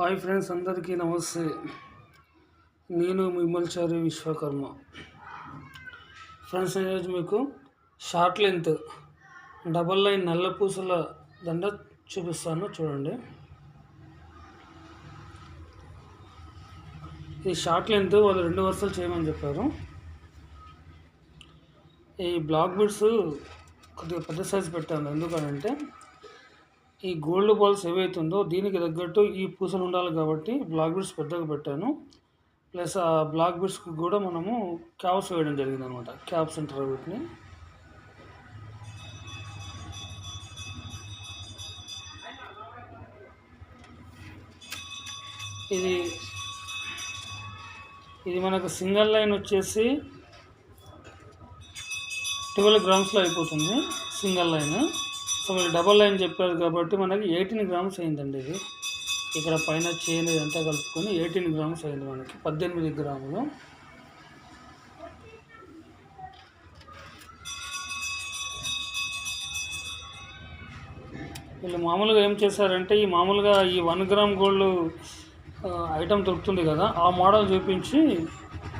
Hi friends అందరికీ నమస్తే. నేను మిమ్మల్చారి విశ్వకర్మ. ఫ్రెండ్స్ ఈరోజు మీకు షార్ట్ లెంత్ డబల్ లైన్ నల్ల పూసల దండ చూపిస్తాను చూడండి. ఈ షార్ట్ లెంత్ వాళ్ళు రెండు వరుసలు చేయమని చెప్పారు. ఈ బ్లాక్ బిడ్స్ కొద్దిగా పెద్ద సైజు పెట్టాను ఎందుకనంటే ఈ గోల్డ్ బాల్స్ ఏవైతుందో దీనికి తగ్గట్టు ఈ పూసలు ఉండాలి కాబట్టి బ్లాక్ బిడ్స్ పెద్దగా పెట్టాను. ప్లస్ ఆ బ్లాక్ బిడ్స్కి కూడా మనము క్యాప్స్ వేయడం జరిగింది అనమాట క్యాప్స్ అంటారు వీటిని. ఇది ఇది మనకు సింగిల్ లైన్ వచ్చేసి ట్వెల్వ్ గ్రామ్స్లో అయిపోతుంది సింగిల్ లైన్. సో మీరు డబల్ లైన్ చెప్పారు కాబట్టి మనకి ఎయిటీన్ గ్రామ్స్ అయిందండి ఇది. ఇక్కడ పైన చైన్ ఇదంతా కలుపుకొని ఎయిటీన్ గ్రామ్స్ అయింది మనకి పద్దెనిమిది గ్రాములు. వీళ్ళు మామూలుగా ఏం చేశారంటే ఈ మామూలుగా ఈ వన్ గ్రామ్ గోల్డ్ ఐటమ్ దొరుకుతుంది కదా ఆ మోడల్ చూపించి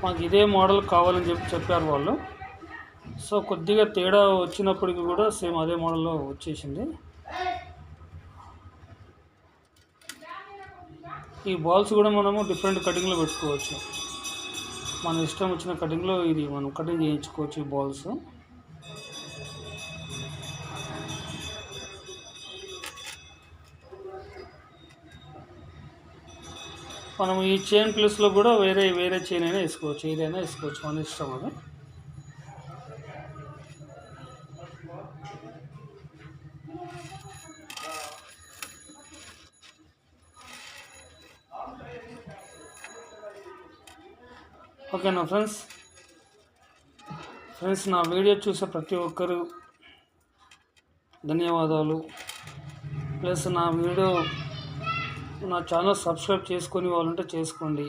మాకు ఇదే మోడల్ కావాలని చెప్పి చెప్పారు వాళ్ళు. సో కొద్దిగా తేడా వచ్చినప్పటికీ కూడా సేమ్ అదే మోడల్లో వచ్చేసింది. ఈ బాల్స్ కూడా మనము డిఫరెంట్ కటింగ్లో పెట్టుకోవచ్చు. మన ఇష్టం వచ్చిన కటింగ్లో ఇది మనం కటింగ్ చేయించుకోవచ్చు ఈ బాల్స్. మనం ఈ చైన్ ప్లేస్లో కూడా వేరే వేరే చైన్ అయినా వేసుకోవచ్చు. ఏదైనా వేసుకోవచ్చు మన ఇష్టం అది. ఓకేనా ఫ్రెండ్స్ ఫ్రెండ్స్ నా వీడియో చూసే ప్రతి ఒక్కరు ధన్యవాదాలు. ప్లస్ నా వీడియో నా ఛానల్ సబ్స్క్రైబ్ చేసుకొని వాళ్ళంటే చేసుకోండి.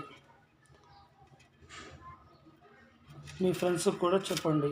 మీ ఫ్రెండ్స్కి కూడా చెప్పండి.